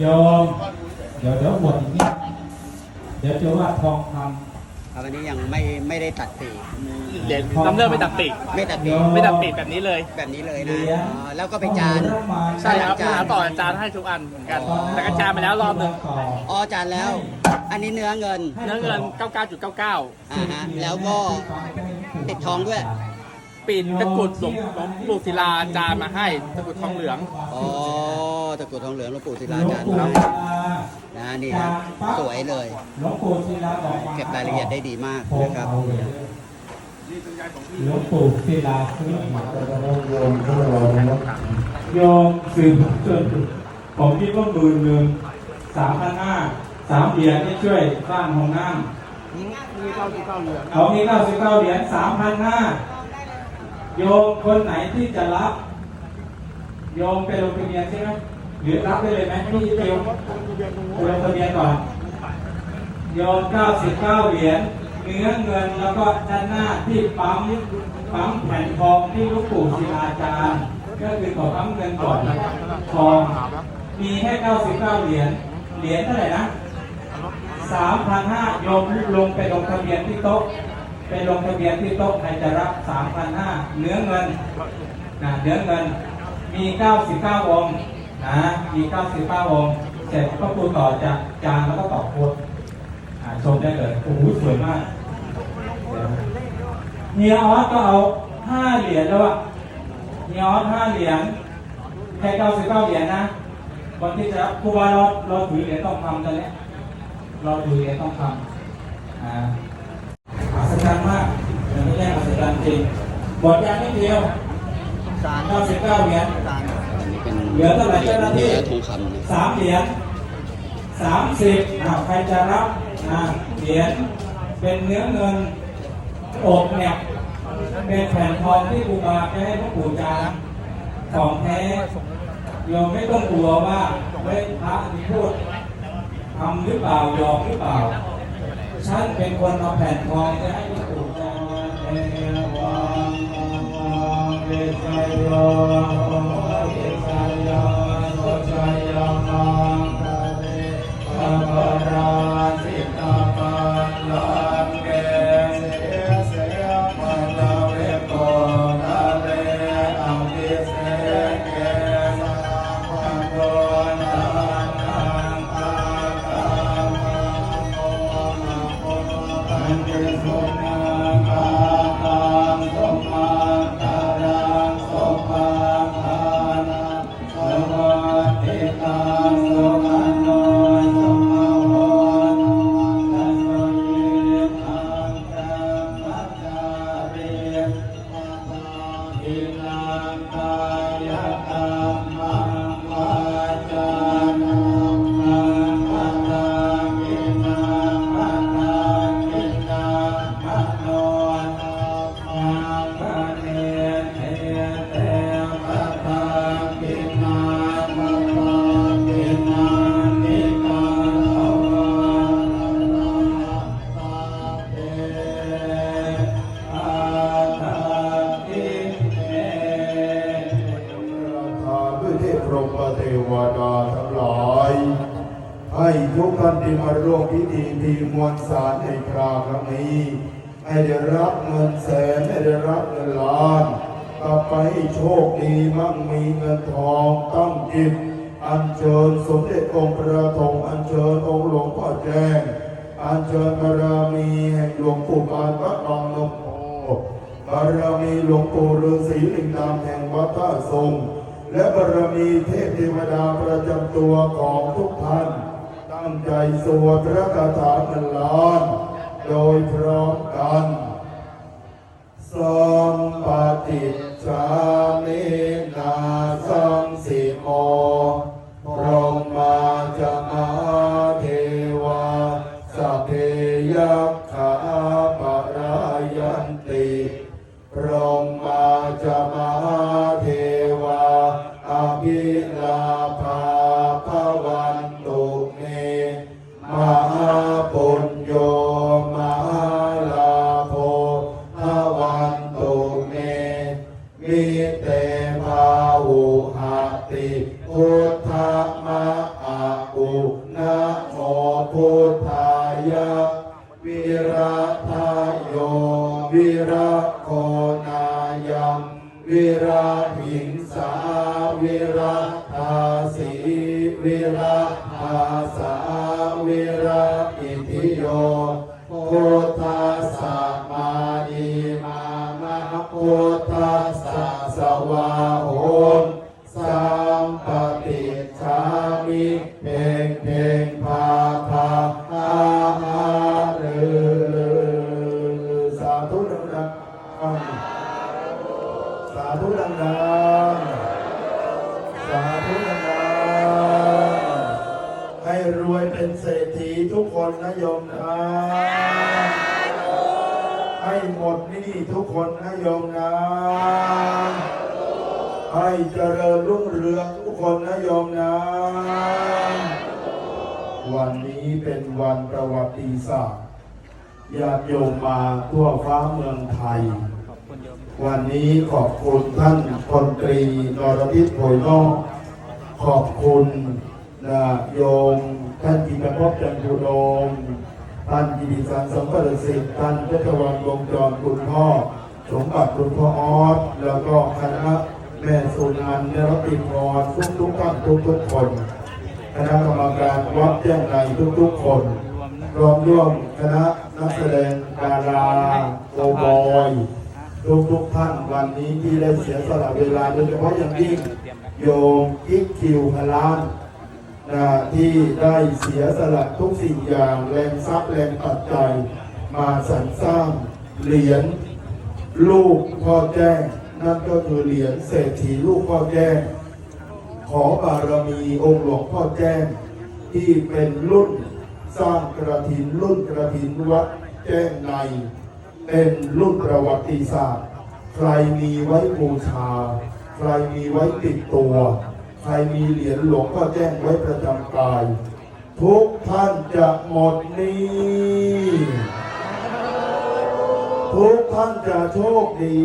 โยม เดี๋ยวเดี๋ยวบวชอีกนิดเดี๋ยวจะว่าทองคครับอันนี้ยังไม่ไม่ได้ตัดปีกเดี๋ยวน้ำเลือดไม่ตัดปีกไม่ตัดปีกไม่ตัดปีกแบบนี้เลย แบบนี้เลยำนะเหรียญอ๋อแล้วก็ไปจานใช่ครับจานหาต่ออาจารย์ให้ทุกอันเหมือนกัน แต่กระจายมาแล้วรอบหนึ่งอ๋อจานแล้ว อันนี้เนื้อเงิน เนื้อเงิน 99.99อ่าฮะแล้วก็ติดทองด้วยปีนตะกรุดหลวงหลวงปู่ศิลาอาจารย์มาให้ตะกรุดทองเหลืองอ๋อ ตะกรุดทองเหลืองหลวงปู่ศิลาหลวจางรย์ปู่ให้ศิลานะนี่ครับสวยเลยหลวงปู่ศิลาบอกมเก็บรายละเอียดได้ดีมากโพงนะครับเอาเลยหลวงปู่ศิลาซื้อมาโยมพวกเรานะครับโยมสืบจนผมคิดว่าหมื่นหนึ่งสามพันห้าสามเหรียญนี่ช่วยสร้างห้องน้ำเขามีเก้าสิบเก้าเหรียญสามพันห้าโยมคนไหนที่จะรับ โยมไปลงทะเบียนใช่ไหม หรือรับได้เลยไหมพี่เดียวลงทะเบียนก่อนโยมเก้าสิบเก้าเหรียญเนื้อเงินแล้วก็ด้านหน้าที่ปั๊มปั๊มแผ่นทองที่ลูกปู่ศิลาจารย์ก็คือขอปั๊มเงินก่อนทองมีแค่เก้าสิบเก้าเหรียญเหรียญเท่าไหร่นะสามพันห้าโยมลงไปลงทะเบียนที่โต๊ะไปลงทะเบียนที่โต๊ะใครจะรับสามพันห้าเนื้อเงินนะเนื้อเงินมีเก้าสิบเก้าองค์ นะ มีเก้าสิบเก้าองค์เสร็จก็ปูต่อจากจานแล้วก็ต่อโคดอ่าชมได้เลยโอ้โหสวยมากเฮียออสก็เอาห้าเหรียญแล้วอะเฮียออสห้าเหรียญแค่เก้าสิบเก้าเหรียญนะวันที่จะครูบาเราเราถือเหรียญต้องคำตอนเนี้ยเราถือเหรียญต้องคำอ่าอัศจรรย์มากแต่ไม่ใช่อัศจรรย์จริงหมดยางนิดเดียวเก้าสิบเก้าเหรียญ เป็นเหลือเท่าไหร่เจ้าหน้าที่เนื้อทองคำนะสามเหรียญสามสิบอ่าใครจะรับอ่าเหรียญเป็นเนื้อเงินอกเนี่ยเป็นแผ่นทองที่ครูบาจะให้พระปู่จาของแท้โยมไม่ต้องกลัวว่าเฮ้ยพระที่พูดทำหรือเปล่าหยอกหรือเปล่าฉันเป็นคนเอาแผ่นทองจะให้พระปู่จาเอวังเอชัยโย ท่านที่มาร่วมพิธีทีมวลสารในคราครั้งนี้ให้ได้รับเงินแสนให้ได้รับเงินล้านต่อไปให้โชคดีมั่งมีเงินทองตั้งจิตอัญเชิญสมเด็จองค์พระธงอัญเชิญองค์หลวงพ่อแจ้ง อัญเชิญบารมีแห่งหลวงปู่ปานวัดบางนมโพบารมีหลวงปู่ฤาษีลิงดำแห่งวัดท่าทรงและบารมีเทพเทวดาประจำตัวของทุกท่าน งใจสวดพระคาถาเงินล้านโดยพร้อมกันสัมปติชามินาสังสิโมพรหมาจะมา เตภาวุหติอุทธมะ เป็นเศรษฐีทุกคนนะโยมนะให้หมดนี้ทุกคนนะโยมนะ ให้เจริญรุ่งเรืองทุกคนนะโยมนะ วันนี้เป็นวันประวัติศาสตร์ญาติโยมมาทั่วฟ้าเมืองไทย วันนี้ขอบคุณท่านพลตรีนรพิษโผยนอกขอบคุณนะโยม ท่านกิตภพจันทุโดมท่านกิติสันสมบัติสิทธิ์ท่านเพชรวันวงจรคุณพ่อ สมบัติคุณพ่อออสแล้วก็คณะแม่สุนันท์นรปินทร์ทุกทุกๆท่านทุกทุกๆคนคณะกรรมการวัดแจ้งในทุกๆคนรวมร่วมคณะนักแสดงดาราโกบอยทุกทุกๆท่านวันนี้ที่ได้เสียสละเวลาโดยเฉพาะอย่างยิ่งโยมกิ๊กคิวพลาน นะที่ได้เสียสละทุกสิ่งอย่างแรงทรัพย์แรงปัจจัย มาสรรสร้างเหรียญลูกพ่อแจ้งนั่นก็คือเหรียญเศรษฐีลูกพ่อแจ้ง ขอบารมีองค์หลวงพ่อแจ้ง ที่เป็นรุ่นสร้างกระถินรุ่นกระถินวัดแจ้งใน เป็นรุ่นประวัติศาสตร์ ใครมีไว้บูชา ใครมีไว้ติดตัว ใครมีเหรียญหลวงพ่อแจ้งไว้ประจำกาย ทุกท่านจะหมดนี้ ทุกท่านจะโชคดี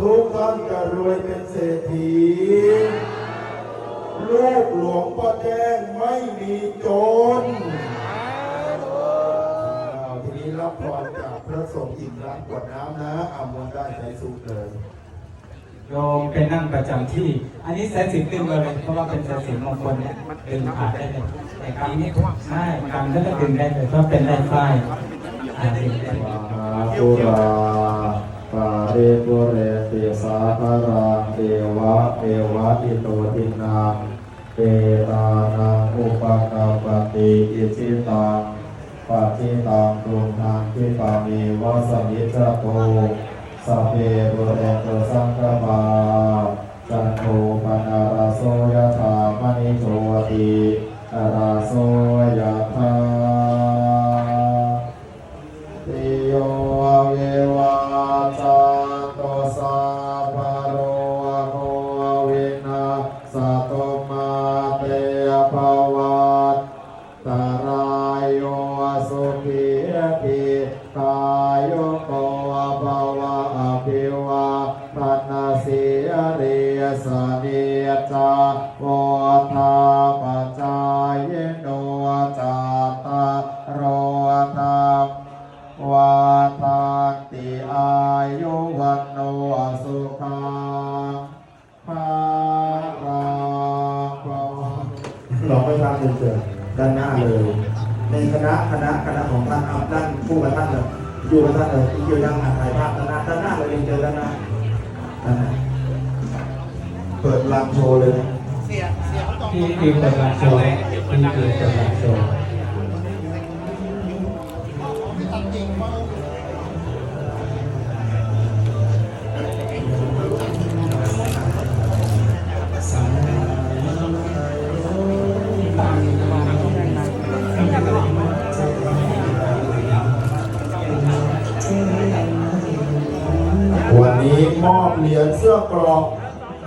ทุกท่านจะรวยเป็นเศรษฐี ลูกหลวงพ่อแจ้งไม่มีจนอ้าทีนี้รับพรจากพระสงฆ์อีกครั้งกวดน้ำนะอามวนได้ใจสูงเลย โยมเป็นนั่งประจำที่ อันนี้แสนสิบตึงเลยเพราะว่าเป็นแสนสิบมงคลเนี่ยตึงขาดได้เลยแต่คำนี้ใช่คำนั้นก็ตึงได้เลยเพราะเป็นได้ฝ้ายอ่ได้มหาปุราปาริปุเรติสาภารังเดวะเอวะอิโตทินังเปตานังอุปกาปติอิชิตังปัจจิตังตุมทังคิปามีวาสมิจโต สัพเพปุเรนตุสังกปาจันโทปนาราโสยธามณิโชติราโสยธา สเนจาโวทาปจายโนจัตาโรธรรมวาทานติอายุวันโนสุขังภาลังลองไปทางเดินๆด้านหน้าเลย ในคณะคณะคณะของท่านเอาด้านคู่กับท่านเลยอยู่กับท่านเลยอยู่ยังอานถ่ายภาพด้านหน้าด้านหน้าเลยเจอด้านหน้าด้านหน้า เปิดลางโชว์เลยนะที่คือเปิดลานโชว์ที่คือเปิดลานโชว์สวันนี้มอบเหรียญเสื้อเกรอก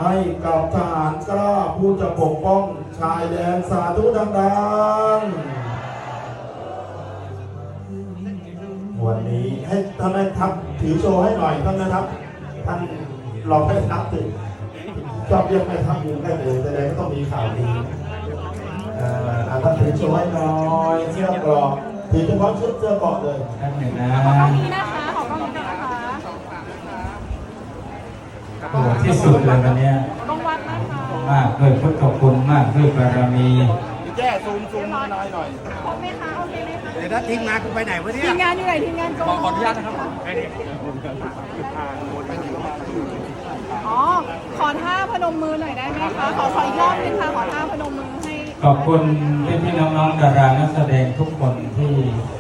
ให้กับทหารกล้าผู้จะปกป้องชายแดนสาธุดังๆ วันนี้ให้ท่านแม่ทัพถือโชว์ให้หน่อยท่านแม่ทัพท่านลองให้ทัพสิชอบเรียกแม่ทัพอยู่ได้เลยแสดงว่าต้องมีข่าวดีเอ่ออะท่านถือโชว์ให้หน่อยเสื้อเกรอกถือเฉพาะชุดเสื้อเกรอกเลยแป๊บหนึ่งนะ ขอกล้องนี้นะคะ ขอกล้องนี้นะคะ โอ้โหที่สุดเลยวันเนี้ยต้องวัดนะคะมากด้วยพุทธคุณมากด้วยบารมีครบไหมคะโอเคไหมคะเดี๋ยวถ้าทีมงานกูไปไหนวะเนี่ยทีมงานอยู่ไหนทีมงานโกขออนุญาตนะครับอ๋อขอท่าพนมมือหน่อยได้ไหมคะขอขออีกรอบนึงค่ะขอท่าพนมมือให้ขอบคุณพี่พี่ๆน้องๆดารานักแสดงทุกคนที่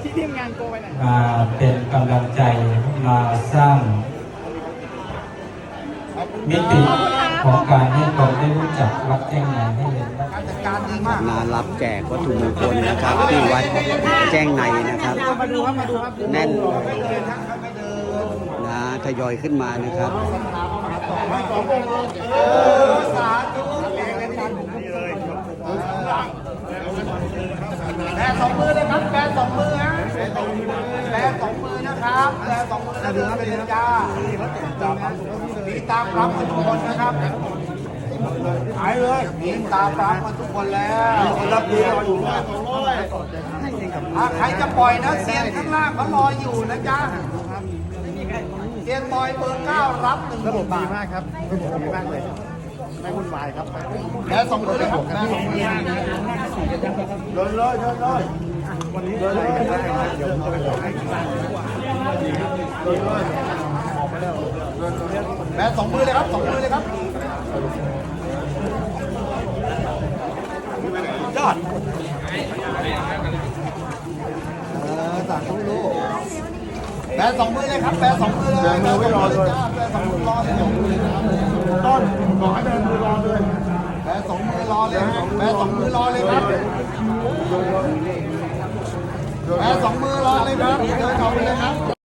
ที่ทีมงานโกไปไหนอยมาเป็นกำลังใจมาสร้าง มิติของการให้คนได้รู้จักวัดแจ้งในให้เห็นว่าการดีมากมารับแจกวัตถุมงคลนะครับ ที่วัดแจ้งในนะครับมาดูครับมาดูครับแน่นนะทยอยขึ้นมานะครับแบสองมือเลยครับแบสองมือฮะแบสองมือนะครับแบสองมือนะเดือดเป็นจ้ามี ตามรับมาทุกคนนะครับหายเลยมีตามรับมาทุกคนแล้วรับดีรออยู่ด้วยใครจะปล่อยนะเซียนข้างล่างเขารออยู่นะจ๊ะเซียนบอยเบอร์เก้ารับหนึ่งระบบดีมากครับระบบดีมากเลยไม่วุ่นวายครับแบสองมือเลยครับแบสองมือเดินเลยเดินเลยวันนี้เดินเลยเดี๋ยวจะไปบอกให้เดินเลยออกไปแล้ว แบสองมือเลยครับสองมือเลยครับยอดเออสั่งต้องรู้แบสองมือเลยครับแบสองมือเลยแบมือไม่รอเลยแบสองมือรอเลยต้นบอกให้แบมือรอเลยแบสองมือรอเลยแบสองมือรอเลยครับแม่สองมือรอเลยครับเดินออกไปเลยครับ